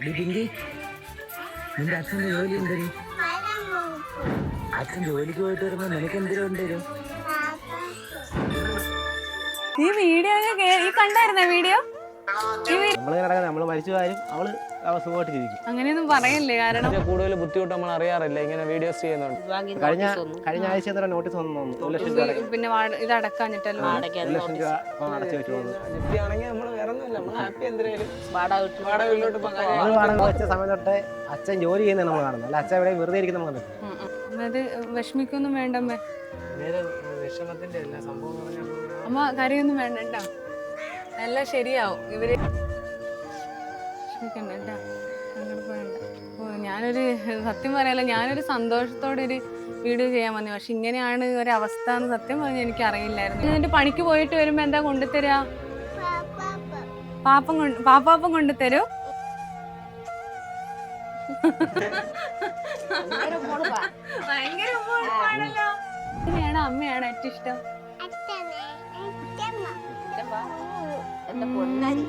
പിങ്കി. നിന്റെ അച്ഛന്റെ ജോലി എന്തരി അച്ഛൻ ജോലിക്ക് പോയിട്ട് വരുമ്പോ നിനക്ക് എന്തിനും ഉണ്ടരും ഈ വീഡിയോ ഈ കണ്ടായിരുന്ന വീഡിയോ? അങ്ങനെയൊന്നും പറയല്ലേ കാരണം? കൂടുതൽ ബുദ്ധിമുട്ട് നമ്മൾ അറിയാറില്ല. ഇങ്ങനെ വീഡിയോസ് ചെയ്യുന്നുണ്ട്. കഴിഞ്ഞ കഴിഞ്ഞ ആഴ്ച എത്ര നോട്ടീസ് വന്നു. പിന്നെ ഇതടക്കാഞ്ഞിട്ടല്ലോ വന്നു നമ്മൾ വേറെ ഒന്നുമില്ല വെച്ച സമയം തൊട്ട് അച്ഛൻ ജോലി ചെയ്യുന്ന നമ്മൾ കാണുന്നത്. അല്ല അച്ഛൻ ഇവിടെ വെറുതെ ഇരിക്കുന്ന നമ്മൾ. അത് വിഷമിക്കൊന്നും വേണ്ടമ്മേ വിഷമത്തിന്റെ സംഭവം അമ്മ കരയൊന്നും വേണ്ട കേട്ടോ. എല്ലാം ശരിയാവും. ഇവർ വിഷമിക്കണ്ട കേട്ടോ. ഞാനൊരു സത്യം പറയാലോ ഞാനൊരു സന്തോഷത്തോടെ ഒരു വീഡിയോ ചെയ്യാൻ വന്നു. പക്ഷെ ഇങ്ങനെയാണ് ഒരു അവസ്ഥ എന്ന് സത്യം പറഞ്ഞാൽ എനിക്ക് അറിയില്ലായിരുന്നു എന്നിട്ട് പണിക്ക് പോയിട്ട് വരുമ്പോ എന്താ കൊണ്ടുതരാ പാപ്പം കൊണ്ട് പാപ്പാപ്പം കൊണ്ടുതരൂ ഭയങ്കര ഉമ്മാണല്ലോ ഇതിനെയാണോ അമ്മയാണോ ഏറ്റവും ഇഷ്ടം. എന്റെ പൊന്നാരി